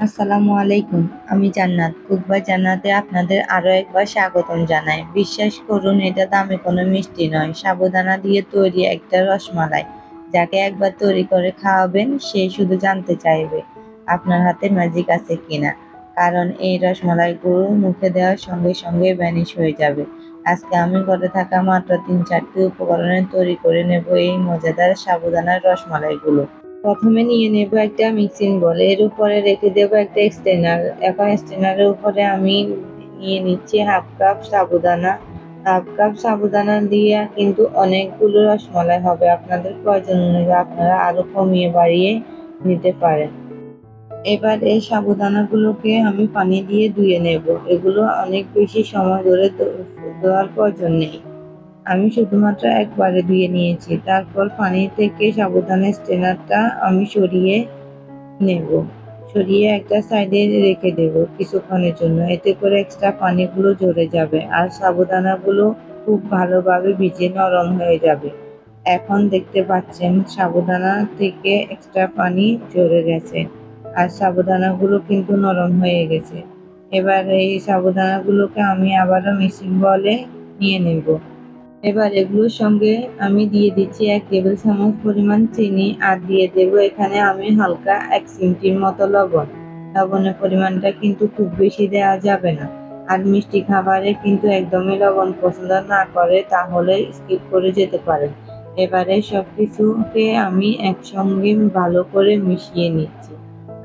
আসসালামু আলাইকুম, আমি জান্নাত। কুকবা জান্নাতে আপনাদের আরও একবার স্বাগতম জানাই। বিশ্বাস করুন, এটা দামে কোনো মিষ্টি নয়। সাবুদানা দিয়ে তৈরি একটা রসমালাই, যাকে একবার তৈরি করে খাওয়াবেন, সে শুধু জানতে চাইবে আপনার হাতে ম্যাজিক আছে কিনা। কারণ এই রসমালাইগুলো মুখে দেওয়ার সঙ্গে সঙ্গে ভ্যানিশ হয়ে যাবে। আজকে আমি ঘরে থাকা মাত্র তিন চারটি উপকরণে তৈরি করে নেব এই মজাদার সাবুদানার রসমালাইগুলো। প্রথমে নিয়ে নেব একটা মিক্সিং বল এর উপরে রেখে দেব একটা স্টেনার এখন স্টেনারের উপরে আমি নিয়ে নিচ্ছি half cup sabudana. Half cup sabudana দিয়ে কিন্তু অনেকগুলো রসমালাই হবে, আপনাদের প্রয়োজন অনুযায়ী আপনারা আরও কমিয়ে বাড়িয়ে নিতে পারেন। এবার এই সাবুদানাগুলোকে আমি পানি দিয়ে ধুয়ে নেব, এগুলো অনেক বেশি সময় ধরে দেওয়ার প্রয়োজন নেই। আমি শুধুমাত্র একবারে ধুয়ে নিয়েছি। তারপর পানি থেকে সাবুদানের স্টেনারটা আমি সরিয়ে নেব। সরিয়ে একটা সাইডে রেখে দেব কিছুক্ষণের জন্য। এতে করে এক্সট্রা পানিগুলো ঝরে যাবে আর সাবুদানাগুলো খুব ভালোভাবে ভিজে নরম হয়ে যাবে। এখন দেখতে পাচ্ছেন সাবুদানা থেকে এক্সট্রা পানি ঝরে গেছে আর সাবুদানাগুলো কিন্তু নরম হয়ে গেছে। এবার এই সাবুদানাগুলোকে আমি আবারও মেশিন বলে নিয়ে নেব। এবার এগুলোর সঙ্গে আমি দিয়ে দিচ্ছি এক টেবিল চামচ পরিমাণ চিনি আর দিয়ে দেব এখানে আমি হালকা এক চিমটির মতো লবণ। লবণের পরিমাণটা কিন্তু খুব বেশি দেওয়া যাবে না। আর মিষ্টি খাবারে কিন্তু একদমই লবণ পছন্দ না করে তাহলে স্কিপ করে যেতে পারেন। এবারে সব কিছুকে আমি একসঙ্গে ভালো করে মিশিয়ে নিচ্ছি।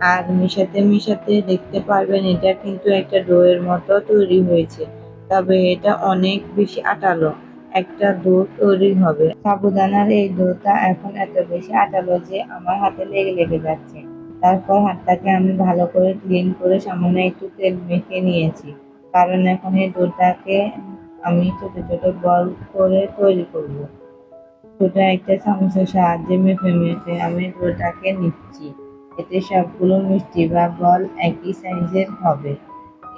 আর মিশাতে মিশাতে দেখতে পারবেন এটা কিন্তু একটা ডোয়ের মতো তৈরি হয়েছে। তবে এটা অনেক বেশি আটালো। একটা ডো তৈরি হবে। সাবুদানার এই ডোটা এখন এত বেশি আটালো যে আমার হাতে লেগে লেগে যাচ্ছে। তারপর হাতটাকে আমি ভালো করে ক্লিন করে সামান্য একটু তেল মেখে নিয়েছি। কারণ এখন এই ডোটাকে আমি ছোট ছোট বল করে তৈরি করব। ছোট একটা চামচের সাহায্যে মেপে মেপে আমি ডোটাকে নিচ্ছি। এতে সবগুলো মিষ্টি বা বল একই সাইজের হবে।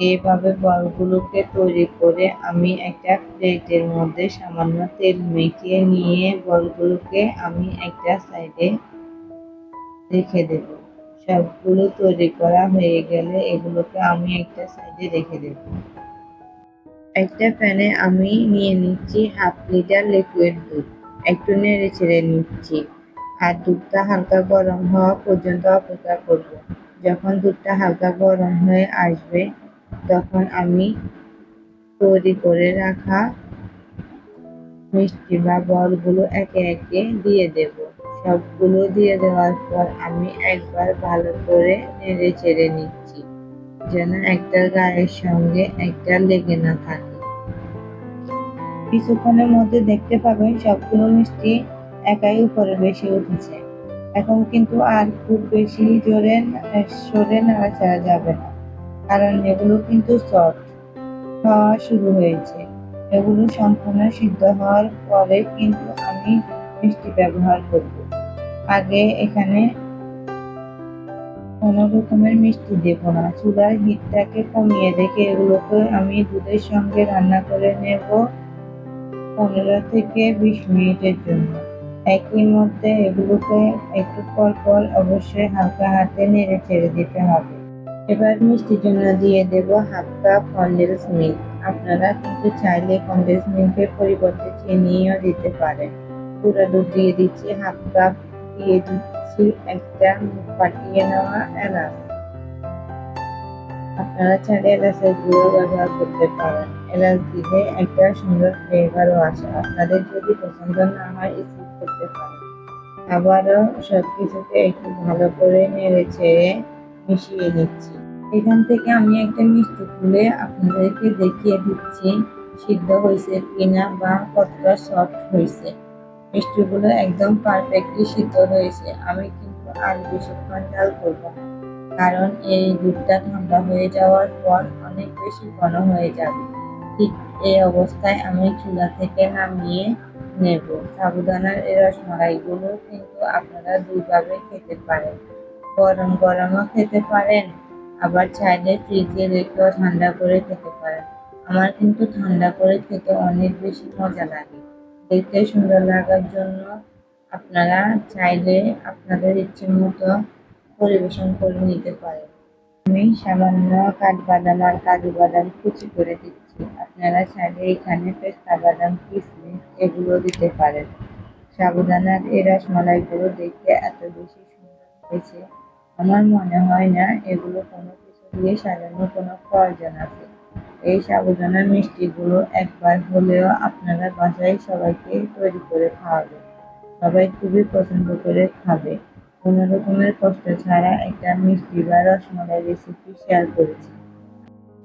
এইভাবে বলগুলোকে তৈরি করে আমি একটা প্লেটের মধ্যে সামান্য তেল মেখে নিয়ে বলগুলোকে আমি একটা সাইডে রেখে দেব। সবগুলো তৈরি করা হয়ে গেলে এগুলোকে আমি একটা সাইডে রেখে দেব। একটা প্যানে আমি নিয়ে নিচ্ছি হাফ লিটার লিকুইড দুধ। একটু নেড়ে ছেড়ে নিচ্ছি। আর দুধটা হালকা গরম হওয়া পর্যন্ত অপেক্ষা করব। যখন দুধটা হালকা গরম হয়ে আসবে তখন আমি তৈরি করে রাখা মিষ্টি বা বলগুলো একে একে দিয়ে দেব। সবগুলো দিয়ে দেওয়ার পর আমি একবার ভালো করে নেড়ে চেড়ে নিচ্ছি, যেন একটা গায়ের সঙ্গে একটা লেগে না থাকে। কিছুক্ষণের মধ্যে দেখতে পাবেন সবগুলো মিষ্টি একাই উপরে বেশি উঠেছে। এখন কিন্তু আর খুব বেশি জোরে সরে নাড়াচাড়া যাবে না। কারণ এগুলো কিন্তু সফট হওয়া শুরু হয়েছে। এগুলো সম্পূর্ণ সিদ্ধ হওয়ার পরে কিন্তু আমি মিষ্টি ব্যবহার করব। আগে এখানে কোনো রকমের মিষ্টি দেব না। চুলার হিটটাকে কমিয়ে রেখে এগুলোকে আমি দুধের সঙ্গে রান্না করে নেব পনেরো থেকে বিশ মিনিটের জন্য। একই মধ্যে এগুলোকে একটু পর পর অবশ্যই হালকা হাতে নেড়ে ছেড়ে দিতে হবে। এবার মিষ্টির জন্য দিয়ে দেব হাফ কাপ কন্ডেন্স মিল্ক আপনারা কিন্তু চাইলে কন্ডেন্স মিল্কের পরিবর্তে চিনিও দিতে পারেন। পুরো দুধ দিয়ে দিচ্ছি, হাফ কাপ দিয়ে দিচ্ছি, একটা পাঠিয়ে নেওয়া এলাচ। আপনারা চাইলে এলাচের গুঁড়ো ব্যবহার করতে পারেন। এলাচ দিলে একটা সুন্দর ফ্লেভারও আসে। আপনাদের যদি পছন্দ না হয় স্কিপ করতে পারেন। আবারও সব কিছুকে একটু ভালো করে নেড়ে ছেড়ে মিশিয়ে নিচ্ছি এখান থেকে আমি একটা মিষ্টি তুলে আপনাদেরকে দেখিয়ে দিচ্ছি, সিদ্ধ হয়েছে কিনা বা কতটা সফট হয়েছে। মিষ্টিগুলো একদম পারফেক্টলি সিদ্ধ হয়েছে। আমি কিন্তু আর বেশিক্ষণ জাল করব না, কারণ এই দুধটা ঠান্ডা হয়ে যাওয়ার পর অনেক বেশি ঘন হয়ে যাবে। ঠিক এই অবস্থায় আমি চুলা থেকে নামিয়ে নেব। সাবুদানার এই রসমালাইগুলো কিন্তু আপনারা দুইভাবে খেতে পারেন। গরম গরমও খেতে পারেন, আবার চাইলে ফ্রিজে রেখেও ঠান্ডা করে খেতে পারেন। আমার কিন্তু ঠান্ডা করে খেতে অনেক বেশি মজা লাগে। দেখতে সুন্দর লাগার জন্য আপনারা চাইলে আপনাদের ইচ্ছে মতো পরিবেশন করে নিতে পারেন। আমি সামান্য কাঠবাদাম আর কাজু বাদাম কুচি করে দিচ্ছি। আপনারা চাইলে এখানে পেস্তা বাদাম কিশমিশ এগুলো দিতে পারেন। সাবুদানার এই রসমালাইগুলো দেখতে এত বেশি সুন্দর হয়েছে। আমার মনে হয় না এগুলো কোনো কিছু দিয়ে সাজানোর কোনো প্রয়োজন আছে। এই সাবুদানার মিষ্টিগুলো একবার হলেও আপনারা বাসায় সবাইকে তৈরি করে খাওয়াবেন। সবাই খুবই পছন্দ করে খাবে। কোনো রকমের কষ্ট ছাড়া একটা মিষ্টি বা রসমালাই রেসিপি শেয়ার করেছি।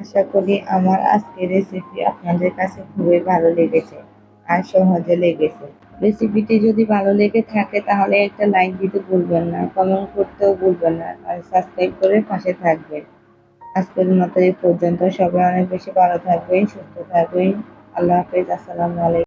আশা করি আমার আজকের রেসিপি আপনাদের কাছে খুবই ভালো লেগেছে আর সহজে লেগেছে। রেসিপিটি যদি ভালো লেগে থাকে, তাহলে একটা লাইক দিতে ভুলবেন না কমেন্ট করতেও ভুলবেন না, আর সাবস্ক্রাইব করে পাশে থাকবেন। আজকের মতো এই পর্যন্ত, সবাই অনেক বেশি ভালো থাকবেন, সুস্থ থাকবেন। আল্লাহ হাফেজ, আসসালামু আলাইকুম।